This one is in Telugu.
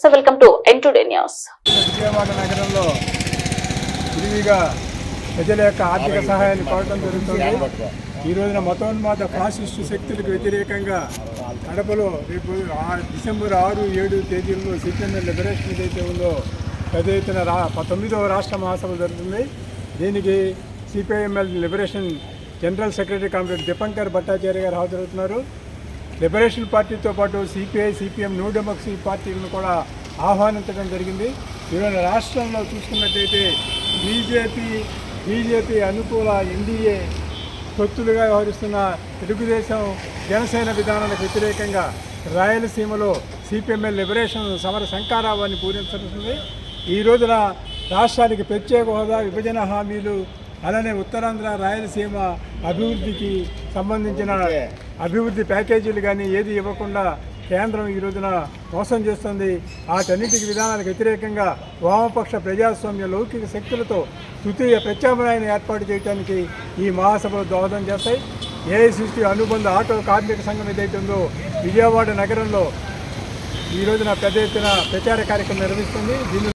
So welcome to N today news Vijayawada నగరంలో విరివిగా ప్రజల యొక్క ఆర్థిక సహాయాన్ని కోరడం జరుగుతుంది. ఈ రోజున మతోన్మాద ఫాసిస్టు శక్తులకు వ్యతిరేకంగా కడపలో రేపు డిసెంబర్ ఆరు ఏడు తేదీల్లో సిపిఎంఎల్ లిబరేషన్ ఏదైతే ఉందో పెద్ద ఎత్తున రా తొమ్మిదవ రాష్ట్ర మహాసభ జరుగుతుంది. దీనికి CPIML liberation general secretary comrade Dipankar Bhattacharya గారు హాజరవుతున్నారు. లిబరేషన్ పార్టీతో పాటు సిపిఐ సిపిఎం న్యూ డెమోక్రసీ పార్టీలను కూడా ఆహ్వానించడం జరిగింది. ఈరోజు రాష్ట్రంలో చూసుకున్నట్టయితే బీజేపీ బీజేపీ అనుకూల ఎన్డీఏ తొత్తులుగా వ్యవహరిస్తున్న తెలుగుదేశం జనసేన విధానాలకు వ్యతిరేకంగా రాయలసీమలో సిపిఎంఎల్ లిబరేషన్ సమర శంకారావాన్ని పూరించనుంది. ఈ రోజున రాష్ట్రానికి ప్రత్యేక హోదా విభజన హామీలు అలానే ఉత్తరాంధ్ర రాయలసీమ అభివృద్ధికి సంబంధించిన అభివృద్ధి ప్యాకేజీలు కానీ ఏది ఇవ్వకుండా కేంద్రం ఈ రోజున మోసం చేస్తుంది. వాటన్నిటికి విధానాలకు వ్యతిరేకంగా వామపక్ష ప్రజాస్వామ్య లౌకిక శక్తులతో తృతీయ ప్రత్యామ్నాయాన్ని ఏర్పాటు చేయడానికి ఈ మహాసభలు దోహదం చేస్తాయి. ఏఐసిసి అనుబంధ ఆటో కార్మిక సంఘం ఏదైతే ఉందో విజయవాడ నగరంలో ఈ రోజున పెద్ద ఎత్తున ప్రచార కార్యక్రమం నిర్వహిస్తుంది. దీని